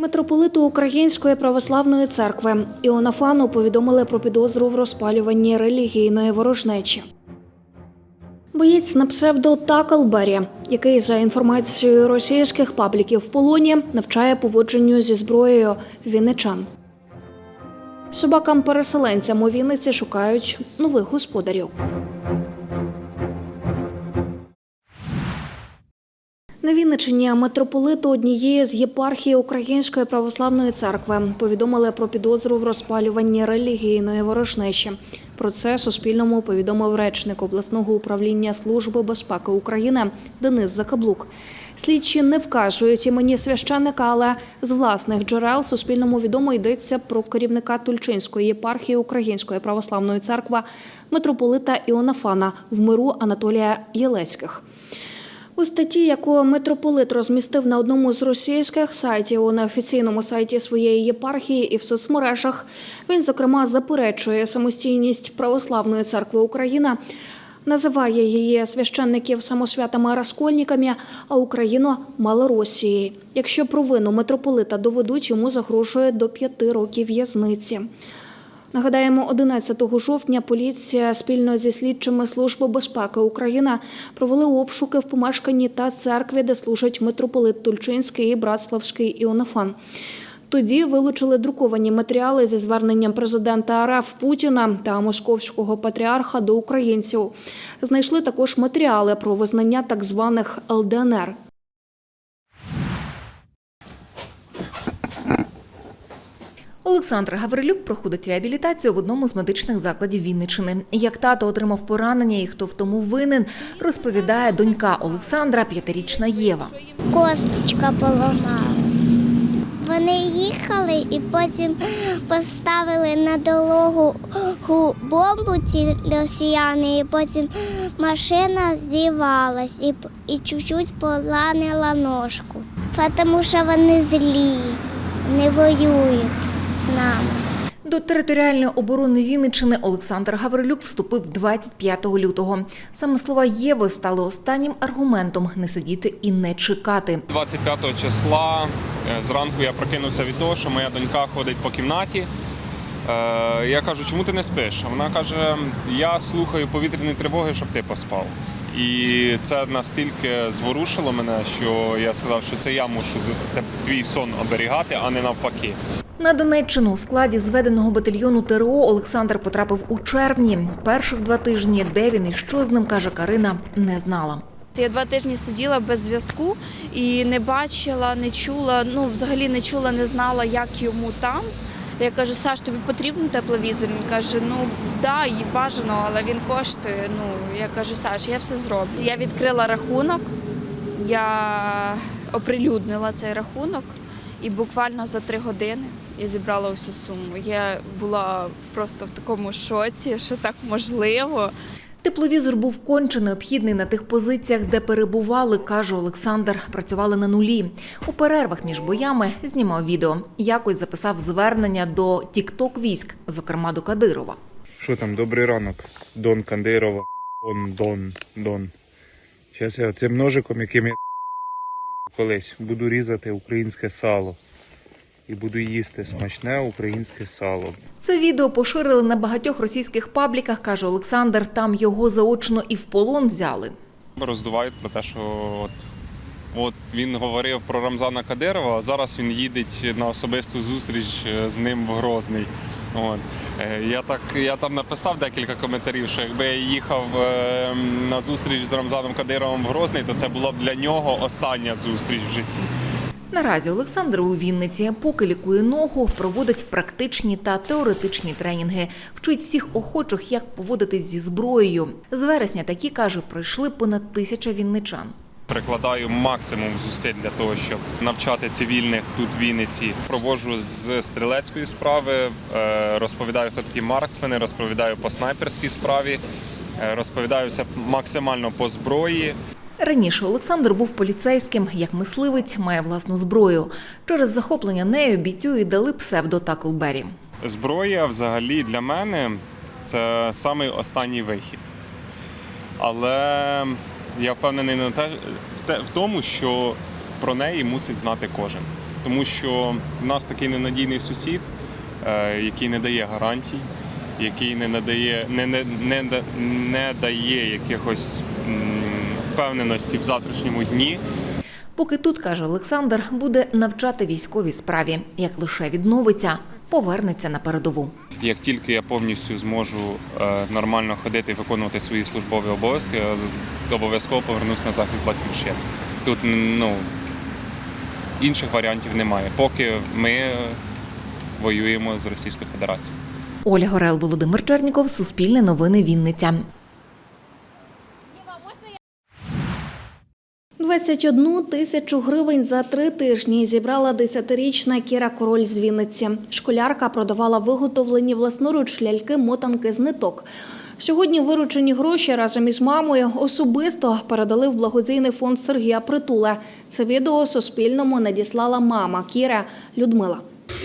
Митрополиту Української православної церкви Іонафану повідомили про підозру в розпалюванні релігійної ворожнечі. Боєць на псевдо Таклбері, який за інформацією російських пабліків в полоні навчає поводженню зі зброєю вінничан. Собакам-переселенцям у Вінниці шукають нових господарів. На Вінничині митрополиту однієї з єпархій Української православної церкви повідомили про підозру в розпалюванні релігійної ворожнечі. Про це Суспільному повідомив речник обласного управління Служби безпеки України Денис Закаблук. Слідчі не вказують імені священника, але з власних джерел Суспільному відомо йдеться про керівника Тульчинської єпархії Української православної церкви митрополита Іонафана в миру Анатолія Єлецьких. У статті, яку митрополит розмістив на одному з російських сайтів на офіційному сайті своєї єпархії і в соцмережах, він зокрема заперечує самостійність православної церкви Україна, називає її священників самосвятами розкольниками, а Україну Малоросією. Якщо провину митрополита доведуть, йому загрожує до п'яти років в'язниці. Нагадаємо, 11 жовтня поліція спільно зі слідчими Служби безпеки України провели обшуки в помешканні та церкві, де служать митрополит Тульчинський і Братславський Іонафан. Тоді вилучили друковані матеріали зі зверненням президента РФ Путіна та московського патріарха до українців. Знайшли також матеріали про визнання так званих ЛДНР. Олександр Гаврилюк проходить реабілітацію в одному з медичних закладів Вінничини. Як тато отримав поранення і хто в тому винен, розповідає донька Олександра, п'ятирічна Єва. Косточка поламалась. Вони їхали і потім поставили на дорогу бомбу ці росіяни, і потім машина зівалась і, і чуть-чуть поранила ножку. Тому що вони злі, не воюють нами. До територіальної оборони Вінничини Олександр Гаврилюк вступив 25 лютого. Саме слова Єви стали останнім аргументом не сидіти і не чекати. 25 числа е, зранку я прокинувся від того, що моя донька ходить по кімнаті. Е, Я кажу, чому ти не спиш? Вона каже: я слухаю повітряні тривоги, щоб ти поспав. І це настільки зворушило мене, що я сказав, що це я мушу твій сон оберігати, а не навпаки. На Донеччину у складі зведеного батальйону ТРО Олександр потрапив у червні. Перших два тижні, де він і що з ним каже Карина, не знала. Я два тижні сиділа без зв'язку і не бачила, не чула, ну взагалі не чула, не знала, як йому там. Я кажу, Саш, тобі потрібен тепловізор? Він каже, ну да, і бажано, але він коштує. Ну я кажу, Саш, я все зроблю. Я відкрила рахунок, я оприлюднила цей рахунок, і буквально за три години я зібрала всю суму. Я була просто в такому шоці, що так можливо. Тепловізор був конче необхідний на тих позиціях, де перебували, каже Олександр. Працювали на нулі. У перервах між боями знімав відео. Якось записав звернення до тікток військ, зокрема до Кадирова. Що там, добрий ранок, Дон Кандирова, Дон, Дон, Дон. Зараз я цим ножиком, яким я колись, буду різати українське сало. І буду їсти смачне українське сало. Це відео поширили на багатьох російських пабліках, каже Олександр. Там його заочно і в полон взяли. роздувають про те, що от, от він говорив про Рамзана Кадирова, а зараз він їде на особисту зустріч е, з ним в Грозний. От. Е, Я, так, я там написав декілька коментарів, що якби я їхав е, на зустріч з Рамзаном Кадировим в Грозний, то це була б для нього остання зустріч в житті. Наразі Олександр у Вінниці, поки лікує ногу, проводить практичні та теоретичні тренінги, вчить всіх охочих, як поводитись зі зброєю. З вересня такі каже, пройшли понад тисяча вінничан. Прикладаю максимум зусиль для того, щоб навчати цивільних тут в Вінниці. Проводжу з стрілецької справи, е, розповідаю, хто такі марксмени, розповідаю по снайперській справі, е, розповідаю все максимально по зброї. Раніше Олександр був поліцейським, як мисливець, має власну зброю. Через захоплення нею бійцю і дали псевдо Таклбері. Зброя взагалі для мене це самий останній вихід. Але я впевнений на те, в тому, що про неї мусить знати кожен. тому що в нас такий ненадійний сусід, е, який не дає гарантій, який не надає, не, не, не, не дає якихось впевненості в завтрашньому дні. Поки тут, каже Олександр, буде навчати військовій справі. Як лише відновиться, повернеться на передову. Як тільки я повністю зможу е, нормально ходити і виконувати свої службові обов'язки, я обов'язково повернусь на захист батьківщини. Тут ну, інших варіантів немає, поки ми воюємо з Російською Федерацією. Оля Горел, Володимир Черніков, Суспільне новини Вінниця. 21 тисячу гривень за три тижні зібрала 10-річна Кіра Король з Вінниці. Школярка продавала виготовлені власноруч ляльки-мотанки з ниток. Сьогодні виручені гроші разом із мамою особисто передали в благодійний фонд Сергія Притула. Це відео Суспільному надіслала мама Кіра Людмила.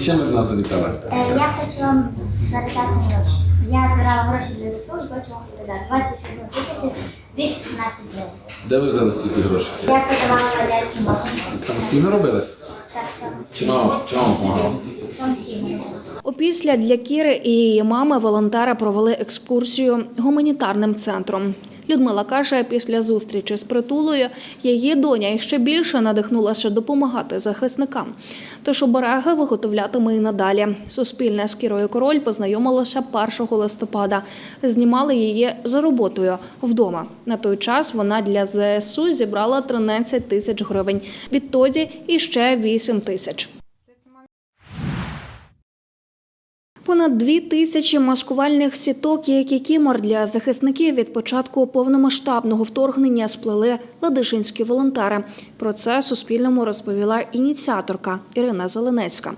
Чим ви до нас завітали? Е, Я хочу вам передати гроші. Я збирала гроші для ЗСУ і хочу вам передати 21 тисячу 217 гривень. Де ви взяли стільки грошей? Я продавала ляльки мотанки. Самостійно робили? Так само. Чи мама, чи мама допомагала? Самостійно. Опісля для Кіри і її мами волонтери провели екскурсію гуманітарним центром. Людмила каже, після зустрічі з притулою її доня іще більше надихнулася допомагати захисникам. Тож обереги виготовлятиме і надалі. Суспільне з Кірою Король познайомилося 1 листопада. Знімали її за роботою вдома. На той час вона для ЗСУ зібрала 13 тисяч гривень. Відтоді іще 8 тисяч. Понад дві тисячі маскувальних сіток і кікімор для захисників від початку повномасштабного вторгнення сплели ладишинські волонтери. Про це Суспільному розповіла ініціаторка Ірина Зеленецька.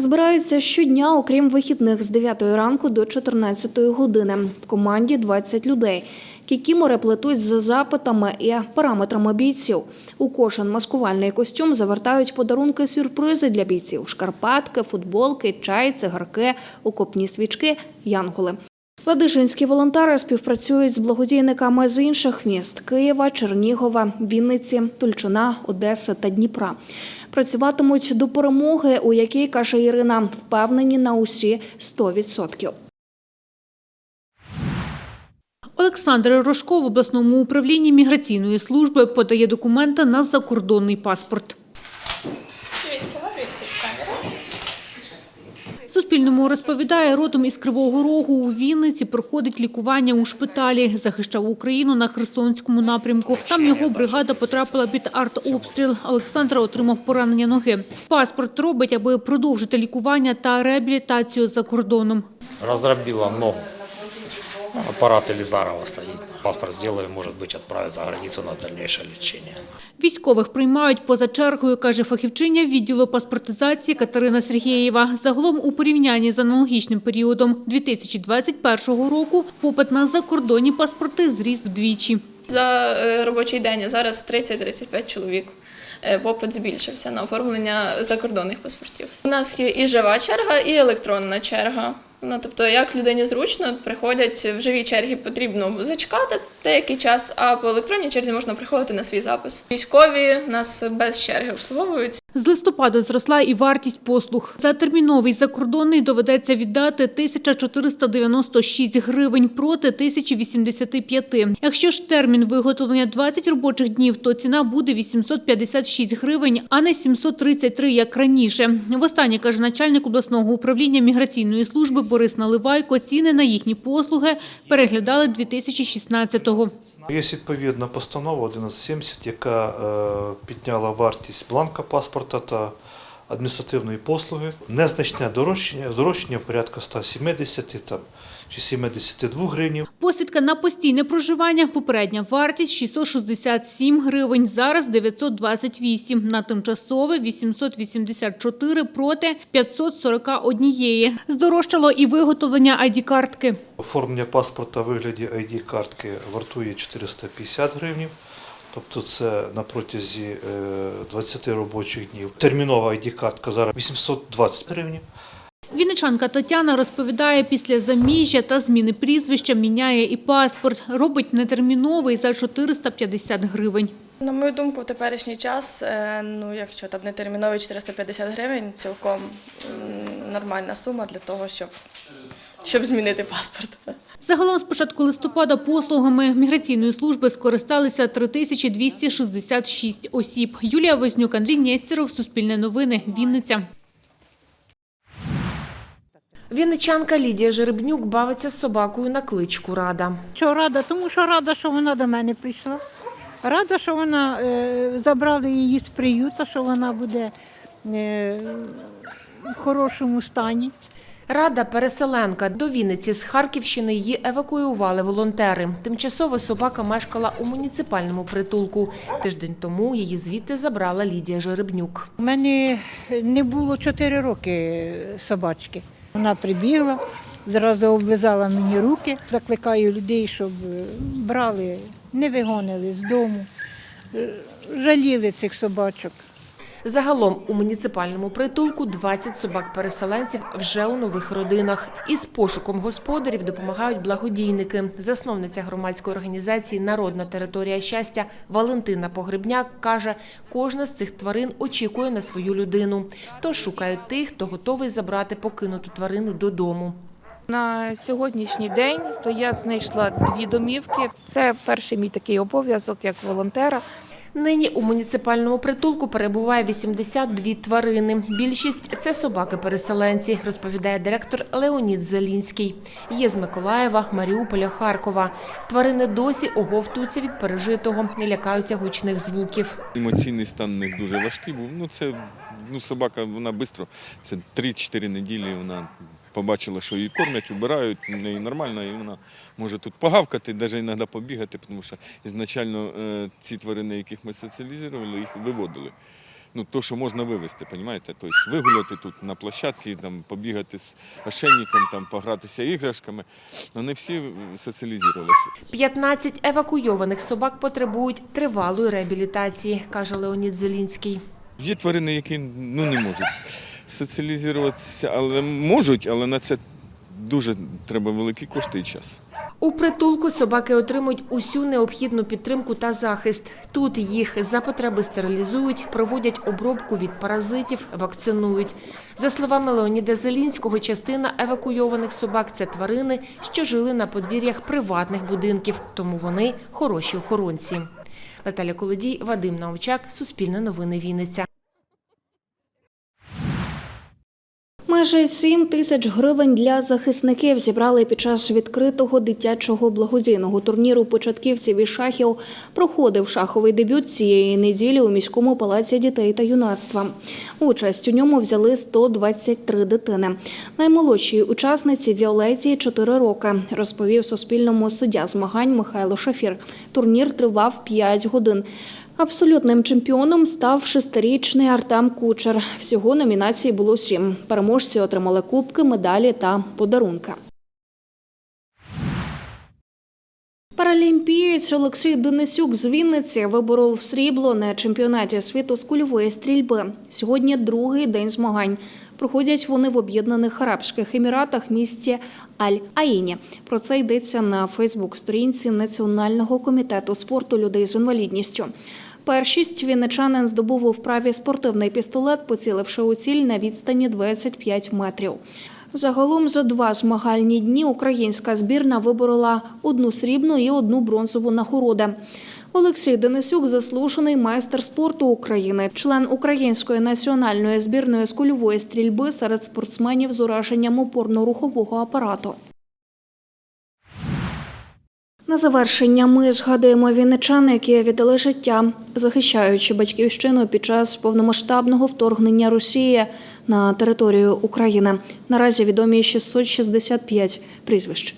Збираються щодня, окрім вихідних, з 9 ранку до 14 години. В команді 20 людей. Кікімори плетуть за запитами і параметрами бійців. У кожен маскувальний костюм завертають подарунки сюрпризи для бійців: шкарпатки, футболки, чай, цигарки, окопні свічки, янголи. Ладижинські волонтери співпрацюють з благодійниками з інших міст Києва, Чернігова, Вінниці, Тульчина, Одеси та Дніпра. Працюватимуть до перемоги, у якій каже Ірина, впевнені на усі 100%. Олександр Рожко в обласному управлінні міграційної служби подає документи на закордонний паспорт. Суспільному розповідає, родом із Кривого Рогу у Вінниці проходить лікування у шпиталі. Захищав Україну на Херсонському напрямку. Там його бригада потрапила під артобстріл. Олександр отримав поранення ноги. Паспорт робить, аби продовжити лікування та реабілітацію за кордоном. Раздробила ногу. Аппарат Елизарова стоит. Паспорт сделали, может быть, отправят за границу на дальнейшее лечение. Військових приймають поза чергою, каже фахівчиня відділу паспортизації Катерина Сергієва. Загалом у порівнянні з аналогічним періодом 2021 року попит на закордонні паспорти зріс вдвічі. За е, робочий день зараз 30-35 чоловік. Е, Попит збільшився на оформлення закордонних паспортів. У нас є і жива черга, і електронна черга. Ну тобто, як людині зручно, приходять в живій черзі, потрібно зачекати деякий час, а по електронній черзі можна приходити на свій запис. Військові нас без черги обслуговують. З листопада зросла і вартість послуг. За терміновий закордонний доведеться віддати 1496 гривень проти 1085. Якщо ж термін виготовлення 20 робочих днів, то ціна буде 856 гривень, а не 733, як раніше. Востаннє, каже начальник обласного управління міграційної служби Борис Наливайко, ціни на їхні послуги переглядали 2016-го. Є відповідна постанова 1170, яка е, підняла вартість бланка паспорта та адміністративної послуги. Незначне дорожчання, дорожчання порядка 170 там, чи 72 гривень. Посвідка на постійне проживання, попередня вартість 667 гривень, зараз 928, на тимчасове 884 проти 541. Здорожчало і виготовлення ID-картки. Оформлення паспорта в вигляді ID-картки вартує 450 гривень. Тобто це на протязі е, 20 робочих днів. Термінова ID-картка зараз 820 гривень. Вінничанка Тетяна розповідає, після заміжжя та зміни прізвища міняє і паспорт. Робить нетерміновий за 450 гривень. На мою думку, в теперішній час, е, ну якщо там не термінові 450 гривень, цілком нормальна сума для того, щоб, щоб змінити паспорт. Загалом з початку листопада послугами міграційної служби скористалися 3266 осіб. Юлія Вознюк, Андрій Нєстєров, Суспільне новини, Вінниця. Вінничанка Лідія Жеребнюк бавиться з собакою на кличку Рада. Що рада? Тому що рада, що вона до мене прийшла. Рада, що вона е, забрали її з приюта, що вона буде е, в хорошому стані. Рада переселенка до Вінниці з Харківщини її евакуювали волонтери. Тимчасово собака мешкала у муніципальному притулку. Тиждень тому її звідти забрала Лідія Жеребнюк. У мене не було 4 роки собачки. Вона прибігла, зразу облизала мені руки. Закликаю людей, щоб е, брали, не вигонили з дому, е, жаліли цих собачок. Загалом у муніципальному притулку 20 собак-переселенців вже у нових родинах. Із пошуком господарів допомагають благодійники. Засновниця громадської організації Народна територія щастя Валентина Погребняк каже, кожна з цих тварин очікує на свою людину. Тож шукають тих, хто готовий забрати покинуту тварину додому. На сьогоднішній день то я знайшла дві домівки. Це перший мій такий обов'язок як волонтера. Нині у муніципальному притулку перебуває 82 тварини. Більшість це собаки-переселенці, розповідає директор Леонід Зелінський. Є з Миколаєва, Маріуполя, Харкова. Тварини досі оговтуються від пережитого, не лякаються гучних звуків. Емоційний стан у них дуже важкий був. Ну, це ну, собака, вона швидко, це 3-4 неділі вона побачила, що її кормять, вбирають, в неї нормально, і вона може тут погавкати, навіть іноді побігати, тому що ізначально е, ці тварини, яких ми соціалізували, їх виводили. Ну, то, що можна вивезти, розумієте? Тобто вигуляти тут на площадці, там, побігати з ошейником, там, погратися іграшками. Вони всі соціалізувалися. 15 евакуйованих собак потребують тривалої реабілітації, каже Леонід Зелінський. Є тварини, які ну, не можуть соціалізуватися, але можуть, але на це дуже треба великі кошти і час. У притулку собаки отримують усю необхідну підтримку та захист. Тут їх за потреби стерилізують, проводять обробку від паразитів, вакцинують. За словами Леоніда Зелінського, частина евакуйованих собак це тварини, що жили на подвір'ях приватних будинків, тому вони хороші охоронці. Наталя Колодій, Вадим Научак, Суспільне новини Вінниця. Майже 7 тисяч гривень для захисників зібрали під час відкритого дитячого благодійного турніру початківців із шахів. Проходив шаховий дебют цієї неділі у міському палаці дітей та юнацтва. Участь у ньому взяли 123 дитини. Наймолодшій учасниці Віолеті 4 роки, розповів Суспільному суддя змагань Михайло Шафір. Турнір тривав 5 годин. Абсолютним чемпіоном став шестирічний Артем Кучер. Всього номінацій було сім. Переможці отримали кубки, медалі та подарунки. Паралімпієць Олексій Денисюк з Вінниці виборов срібло на чемпіонаті світу з кульової стрільби. Сьогодні другий день змагань. Проходять вони в Об'єднаних Арабських Еміратах місті Аль-Аїні. Про це йдеться на Фейсбук-сторінці Національного комітету спорту людей з інвалідністю. Першість вінничанин здобув у вправі спортивний пістолет, поціливши у ціль на відстані 25 метрів. Загалом за два змагальні дні українська збірна виборола одну срібну і одну бронзову нагороди. Олексій Денисюк заслужений майстер спорту України, член української національної збірної з кульової стрільби серед спортсменів з ураженням опорно-рухового апарату. На завершення ми згадуємо вінничан, які віддали життя, захищаючи батьківщину під час повномасштабного вторгнення Росії на територію України. Наразі відомі 665 прізвищ.